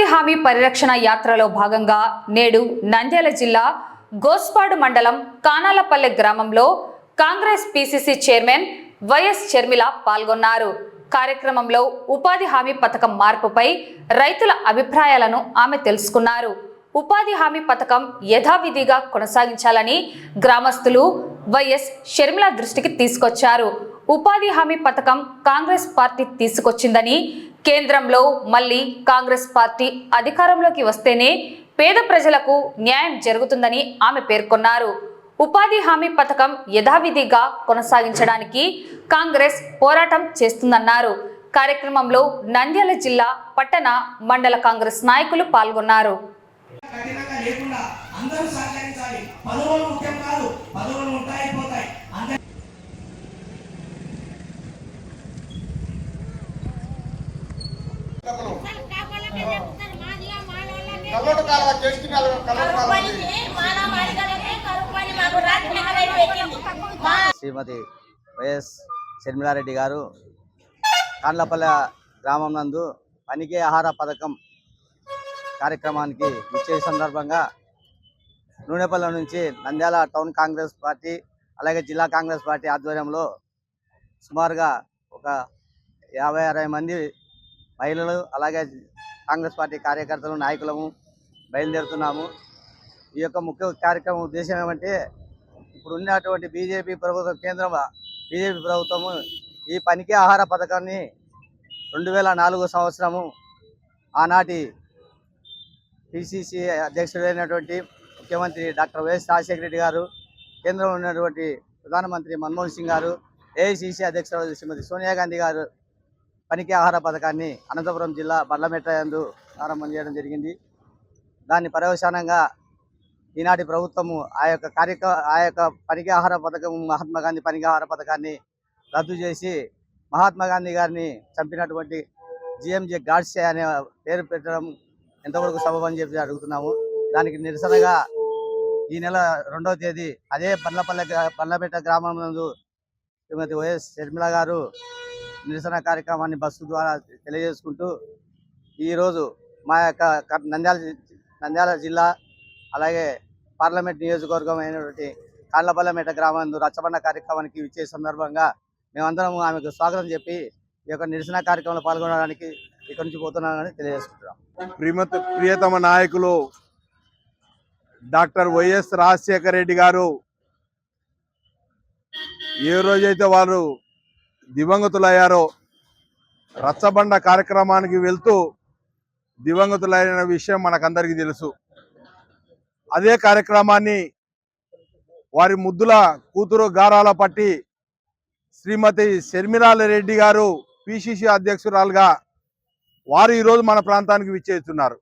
ఉపాధి హామీ పరిరక్షణ యాత్రలో భాగంగా నేడు నంద్యాల జిల్లా గోస్పాడు మండలం కానాలపల్లె గ్రామంలో Congress PCC chairman YS Sharmila పాల్గొన్నారు. కార్యక్రమంలో ఉపాధి హామీ పథకం మార్పుపై రైతుల అభిప్రాయాలను ఆమె తెలుసుకున్నారు. ఉపాధి హామీ పథకం యథావిధిగా కొనసాగించాలని గ్రామస్తులు వైఎస్ షర్మిల దృష్టికి తీసుకొచ్చారు. ఉపాధి హామీ పథకం కాంగ్రెస్ పార్టీ తీసుకొచ్చిందని కేంద్రంలో మళ్ళీ కాంగ్రెస్ పార్టీ అధికారంలోకి వస్తేనే పేద ప్రజలకు న్యాయం జరుగుతుందని ఆమె పేర్కొన్నారు. ఉపాధి హామీ పథకం యథావిధిగా కొనసాగించడానికి కాంగ్రెస్ పోరాటం చేస్తుందన్నారు. కార్యక్రమంలో నంద్యాల జిల్లా పట్టణ మండల కాంగ్రెస్ నాయకులు పాల్గొన్నారు. లేకుండా అందరూ సహకరించాలి. పదవులు ముఖ్యం కాదు. పదవులు ఉంటాయి పోతాయి. కల్లోట కాలువ ఉంది. శ్రీమతి వైఎస్ షర్మిలారెడ్డి గారు కాండ్లపల్లె గ్రామం నందు పనికి ఆహార పథకం కార్యక్రమానికి ఇచ్చే సందర్భంగా నూనెపల్లె నుంచి నంద్యాల టౌన్ కాంగ్రెస్ పార్టీ అలాగే జిల్లా కాంగ్రెస్ పార్టీ ఆధ్వర్యంలో సుమారుగా ఒక యాభై అరవై మంది మహిళలు అలాగే కాంగ్రెస్ పార్టీ కార్యకర్తలు నాయకులము బయలుదేరుతున్నాము. ఈ యొక్క ముఖ్య కార్యక్రమం ఉద్దేశం ఏమంటే ఇప్పుడు ఉన్నటువంటి బీజేపీ ప్రభుత్వం కేంద్రం బీజేపీ ప్రభుత్వము ఈ పనికి ఆహార పథకాన్ని రెండు వేల నాలుగు సంవత్సరము ఆనాటి పిసిసి అధ్యక్షుడైనటువంటి ముఖ్యమంత్రి డాక్టర్ వైఎస్ రాజశేఖర రెడ్డి గారు కేంద్రంలో ఉన్నటువంటి ప్రధానమంత్రి మన్మోహన్ సింగ్ గారు ఏఐసిసి అధ్యక్షురాలు శ్రీమతి సోనియా గాంధీ గారు పనికి ఆహార పథకాన్ని అనంతపురం జిల్లా బండ్లమెట్టయందు ప్రారంభం చేయడం జరిగింది. దాని పర్యవసానంగా ఈనాటి ప్రభుత్వము ఆ యొక్క కార్యక్రమ ఆ యొక్క పనికి ఆహార పథకం మహాత్మా గాంధీ పనికి ఆహార పథకాన్ని రద్దు చేసి మహాత్మా గాంధీ గారిని చంపినటువంటి జిఎంజే గాడ్సే అనే పేరు పెట్టడం ఎంతవరకు సబబని చెప్పి అడుగుతున్నాము. దానికి నిరసనగా ఈ నెల రెండవ తేదీ అదే పల్లపల్లె గ్రా- గ్రామం నందు శ్రీమతి వైఎస్ షర్మిల గారు నిరసన కార్యక్రమాన్ని బస్సు ద్వారా తెలియజేసుకుంటూ ఈరోజు మా యొక్క నంద్యాల నంద్యాల జిల్లా అలాగే పార్లమెంట్ నియోజకవర్గం అయినటువంటి కాళ్ళపల్లెమేట గ్రామం రచ్చబండ కార్యక్రమానికి ఇచ్చే సందర్భంగా మేమందరం ఆమెకు స్వాగతం చెప్పి ఈ యొక్క నిరసన కార్యక్రమంలో పాల్గొనడానికి ఇక్కడి నుంచి పోతున్నామని తెలియజేసుకుంటున్నాం. ప్రియమత ప్రియతమ నాయకులు డాక్టర్ వైఎస్ రాజశేఖర రెడ్డి గారు ఏ రోజైతే వారు దివంగతులయ్యారో రచ్చబండ కార్యక్రమానికి వెళ్తూ దివంగతులైన విషయం మనకందరికీ తెలుసు. అదే కార్యక్రమాన్ని వారి ముద్దుల కూతురు గారాల పట్టి శ్రీమతి షర్మిలాల రెడ్డి గారు పిసిసి అధ్యక్షురాలుగా వారు ఈరోజు మన ప్రాంతానికి విచ్చేస్తున్నారు.